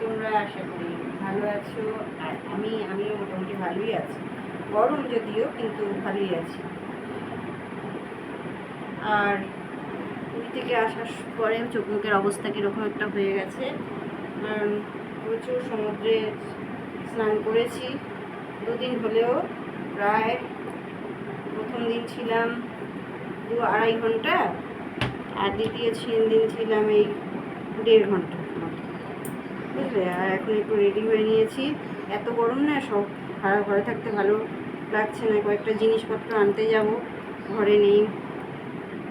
তোমরা আশা করি ভালো আছো। আর আমি, আমিও মোটামুটি ভালোই আছি। গরম যদিও, কিন্তু ভালোই আছি। আর পুরী থেকে আসার পরে চোখ মুখের অবস্থা কীরকম একটা হয়ে গেছে। প্রচুর সমুদ্রে স্নান করেছি। দুদিন হলেও প্রায় প্রথম দিন ছিলাম দু আড়াই ঘণ্টা, আর দ্বিতীয় দিন ছিলাম এই দেড় ঘণ্টা। বুঝলে আর এখন একটু রেডি হয়ে নিয়েছি। এত গরম না, সব ঘরে ঘরে থাকতে ভালো লাগছে না। কয়েকটা জিনিসপত্র আনতে যাব, ঘরে নেই।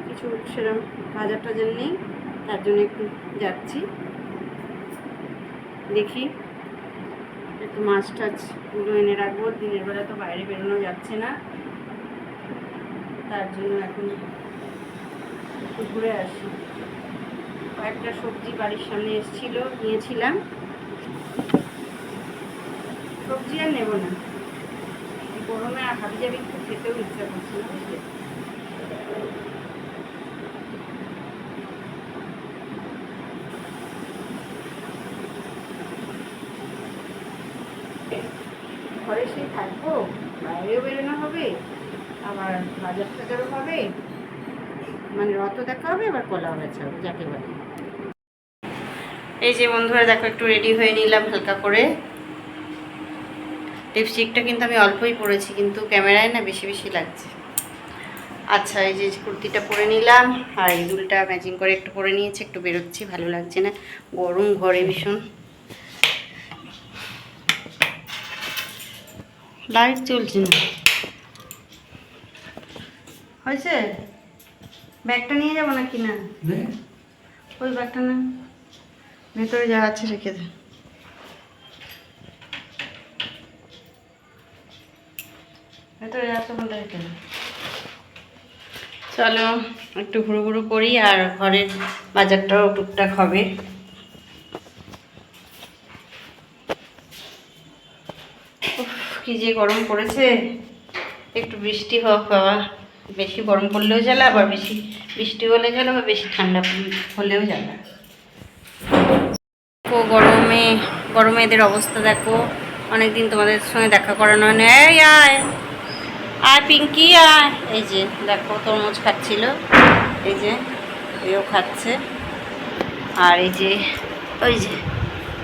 কিছু সেরকম বাজার টাজার নেই, তার জন্য একটু যাচ্ছি। দেখি একটু মাছ টাছগুলো এনে রাখব। দিনের বেলা তো বাইরে বেরোনো যাচ্ছে না। তার জন্য এখন ঘুরে আসি। কয়েকটা সবজি বাড়ির সামনে এসেছিল, নিয়েছিলাম। সবজি আর নেব না। গরমে আর হাবি যাবি একটু খেতেও ইচ্ছা করছে না ঘরে সেই থাকব, বাইরেও বেরোনো হবে, আবার বাজার টাজারও হবে মানে রথও দেখা হবে, আবার কলাও বেচা হবে, যাকে বলে। এই যে বন্ধুরা, দেখো, একটু রেডি হয়ে নিলাম হালকা করে। লিপস্টিকটা কিন্তু আমি অল্পই পরেছি কিন্তু ক্যামেরায় না বেশি বেশি লাগছে। আচ্ছা এই যে কুর্তিটা পরে নিলাম আর এই দুলটা ম্যাচিং করে একটু পরে নিয়েছি একটু বেরোচ্ছি ভালো লাগছে না। গরম ঘরে ভীষণ। লাইট চলছে না। হয়েছে? ব্যাগটা নিয়ে যাব নাকি না। ওই ব্যাগটা না। ভেতরে যা আছে রেখে দে ভেতরে যা আছে ওখানটা রেখে দে চলো, একটু ঘুরু ঘুরু করি আর ঘরের বাজারটাও টুকটাক হবে। কি যে গরম পড়েছে। একটু বৃষ্টি হোক, বাবা। বেশি গরম পড়লেও জ্বালা, আবার বেশি বৃষ্টি হলে জ্বালা বা বেশি ঠান্ডা হলেও জ্বালা। দেখো গরমে গরমে এদের অবস্থা দেখো। অনেকদিন তোমাদের সঙ্গে দেখা করানো হয় না আয়! আয় পিঙ্কি আয় এই যে, দেখো, তরমুজ খাচ্ছিল। এই যে, এও খাচ্ছে। আর এই যে, ওই যে,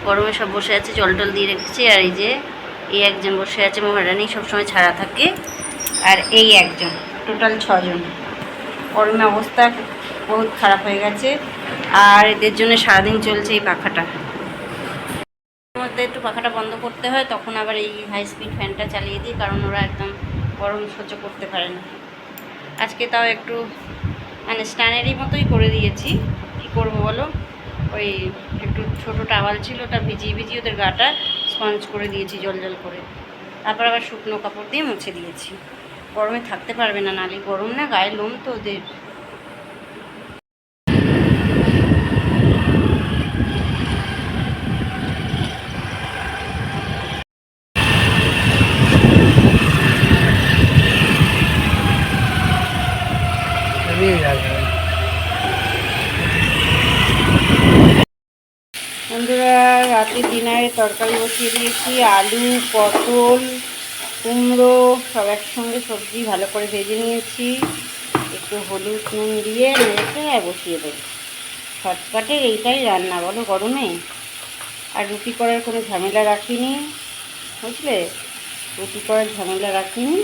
গরমে সব বসে আছে জল টল দিয়ে রেখেছি। আর এই যে, এই একজন বসে আছে, মহারানী, সবসময় ছাড়া থাকে। আর এই একজন, টোটাল ছজন। গরমে অবস্থা বহুত খারাপ হয়ে গেছে। আর এদের জন্য সারাদিন চলছে এই পাখাটা। মধ্যে একটু পাখাটা বন্ধ করতে হয়, তখন আবার এই হাই স্পিড ফ্যানটা চালিয়ে দিই, কারণ ওরা একদম গরম সহ্য করতে পারে না। আজকে তাও একটু মানে স্ট্যানেরই মতোই করে দিয়েছি। কি করব বলো? ওই একটু ছোট টাওয়াল ছিল, ওটা ভিজিয়ে ভিজিয়ে ওদের গাটা স্পঞ্জ করে দিয়েছি, জল জল করে। তারপর আবার শুকনো কাপড় দিয়ে মুছে দিয়েছি। গরমে থাকতে পারবে না, নালে গরম না, গায়ে লোম তো ওদের। বন্ধুরা, রাতে ডিনারে তরকারি বসিয়ে দিয়েছি, আলু, পটল, কুমড়ো, সব একসঙ্গে সবজি ভালো করে ভেজে নিয়েছি। একটু হলুদ নুন দিয়ে মেখে বসিয়ে দেবো। ছটপটে এইটাই রান্না, বলো গরমে? আর রুটি করার কোনো ঝামেলা রাখিনি, বুঝলে? রুটি করার ঝামেলা রাখিনি,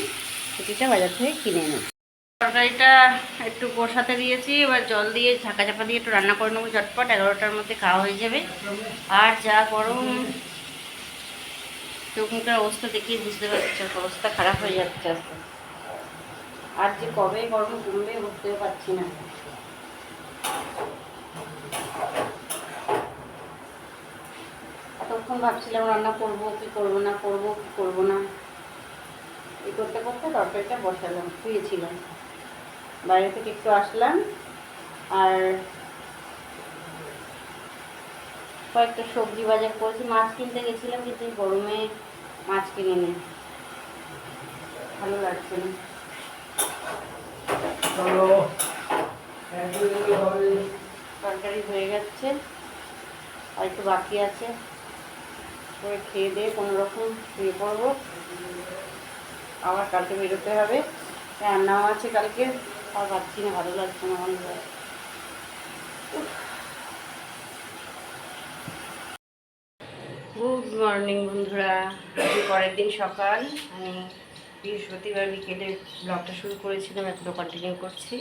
রুটিটা বাজার থেকে কিনে নেব তরকারিটা একটু কষাতে দিয়েছি, এবার জল দিয়ে ঢাকা চাপা দিয়ে একটু রান্না করে নেব ঝটপট, এগারোটার মধ্যে খাওয়া হয়ে যাবে। আর যা গরম চোখ মুখের অবস্থা দেখেই বুঝতে পারছি অবস্থা খারাপ হয়ে যাচ্ছে আস্তে। আর যে কবে গরম কমবে বুঝতে পারছি না। এতক্ষণ ভাবছিলাম রান্না করব, কি করব না করব, কি করব না। এই করতে করতে তরকারিটা বসালাম শুয়েছিলাম বাইরে থেকে একটু আসলাম। আর কয়েকটা সবজি বাজার করেছি। মাছ কিনতে গেছিলাম কিন্তু গরমে মাছ কিনে নেই ভালো লাগছে না। তরকারি হয়ে যাচ্ছে আর একটু বাকি আছে। করে খেয়ে দিয়ে কোনো রকম শুয়ে পড়ব। আবার কালকে বেরোতে হবে। রান্নাও আছে কালকে। আর পাচ্ছি না, ভালো লাগছে না মনে হয়। গুড মর্নিং বন্ধুরা। পরের দিন সকাল। আমি বৃহস্পতিবার বিকেলে ব্লগটা শুরু করেছিলাম এখনও কন্টিনিউ করছি।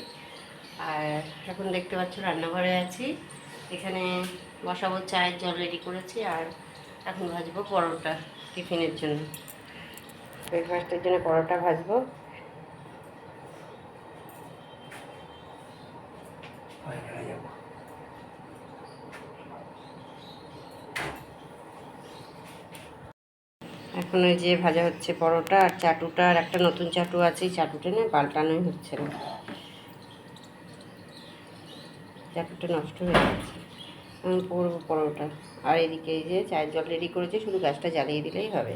আর এখন দেখতে পাচ্ছ রান্নাঘরে আছি। এখানে বসাবো চায়ের জল রেডি করেছি, আর এখন ভাজবো পরোটা টিফিনের জন্য। ব্রেকফাস্টের জন্য পরোটা ভাজবো। এখন ওই যে ভাজা হচ্ছে পরোটা আর চাটুটা, আর একটা নতুন চাটু আছে, এই চাটুটা না পাল্টানোই হচ্ছে না। চাটুটা নষ্ট হয়ে যাচ্ছে আমি পরবো পরোটা। আর এদিকে এই যে চায়ের জল রেডি করেছে, শুধু গাছটা জ্বালিয়ে দিলেই হবে।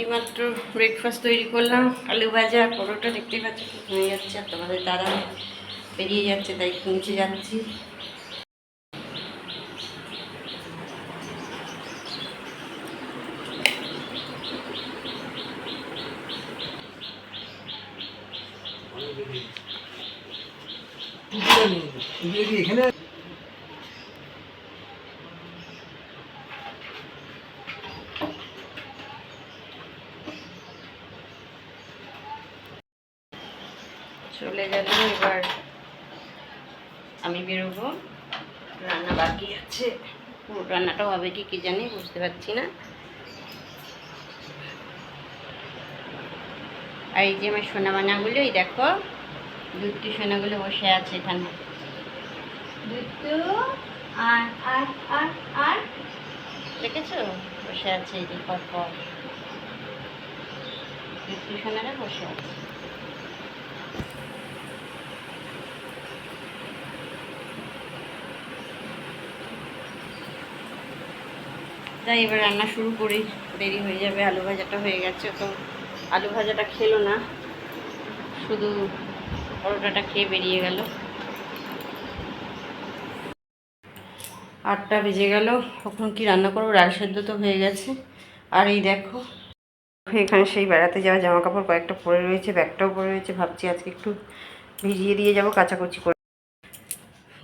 এইমাত্র ব্রেকফাস্ট তৈরি করলাম, আলু ভাজা, পরোটা, দেখতেই পাচ্ছি হয়ে যাচ্ছে, আর তোমাদের দাদা বেরিয়ে যাচ্ছে, তাই নিচে যাচ্ছি। এখানে চলে গেল এবার আমি বেরোবো। রান্না বাকি আছে। পুরো রান্নাটাও হবে কি কি জানি বুঝতে পারছি না। আর এই যে আমার সোনা মানাগুলো এই দেখো দুধটু সোনাগুলো বসে আছে এখানে। দুধটু আর আর আর আর। দেখেছ? বসে আছে এই যে পর পর দুধটু সোনারা বসে আছে। যাই এবার রান্না শুরু করি। দেরি হয়ে যাবে, আলু ভাজাটা হয়ে গেছে, তো আলু ভাজাটা খেলো না। শুধু পরোটাটা খেয়ে বেরিয়ে গেল। আটটা বেজে গেল কখন কি রান্না করব? ডাল সেদ্ধ তো হয়ে গেছে। আর এই দেখো, এখানে সেই বেড়াতে যাওয়া জামা কাপড় কয়েকটা পরে রয়েছে, ব্যাগটাও পরে রয়েছে। ভাবছি আজকে একটু ভিজিয়ে দিয়ে যাব, কাচাকুচি করে।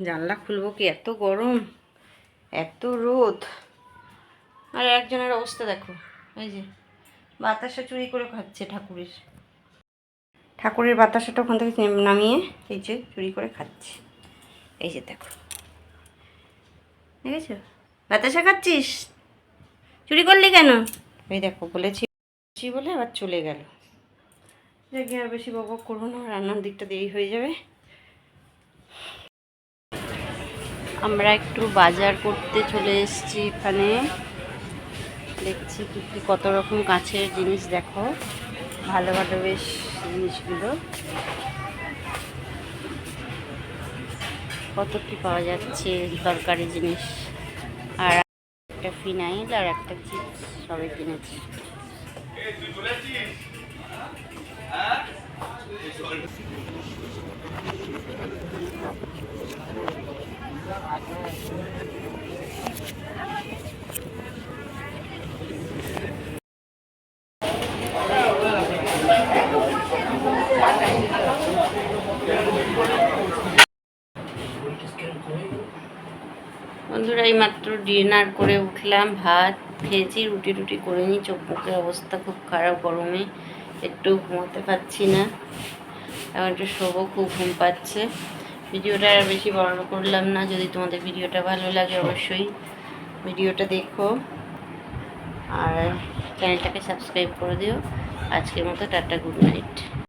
জানলা খুলবো কি? এত গরম, এত রোদ। আর একজনের অবস্থা দেখো, এই যে। বাতাসা চুরি করে খাচ্ছে ঠাকুরের। ঠাকুরের বাতাসাটা ওখান থেকে নামিয়ে এই যে চুরি করে খাচ্ছে। এই যে দেখো। দেখেছ? বাতাসা খাচ্ছিস? চুরি করলি কেন? এই দেখো, বলেছি বলে আবার চলে গেল। দেখি আর বেশি বক করব না, রান্নার দিকটা দেরি হয়ে যাবে। আমরা একটু বাজার করতে চলে এসেছি এখানে। দেখছি কি কি, কত রকম কাছের জিনিস দেখো। ভালো ভালো বেশ জিনিসগুলো। কত কি পাওয়া যাচ্ছে দরকারি জিনিস। আর একটা ফিনাইল আর একটা চিপস সবই কিনেছি। বন্ধুরা এই মাত্র ডিনার করে উঠলাম, ভাত খেয়েছি, রুটি টুটি করে নিই। চোখ মুখের অবস্থা খুব খারাপ, গরমে একটু ঘুমোতে পারছি না। এখন একটু শোবো, খুব ঘুম পাচ্ছে। ভিডিওটা আর বেশি বড় করলাম না, যদি তোমাদের ভিডিওটা ভালো লাগে অবশ্যই ভিডিওটা দেখো। আর চ্যানেলটাকে সাবস্ক্রাইব করে দিও। আজকের মতো টাটা, গুড নাইট।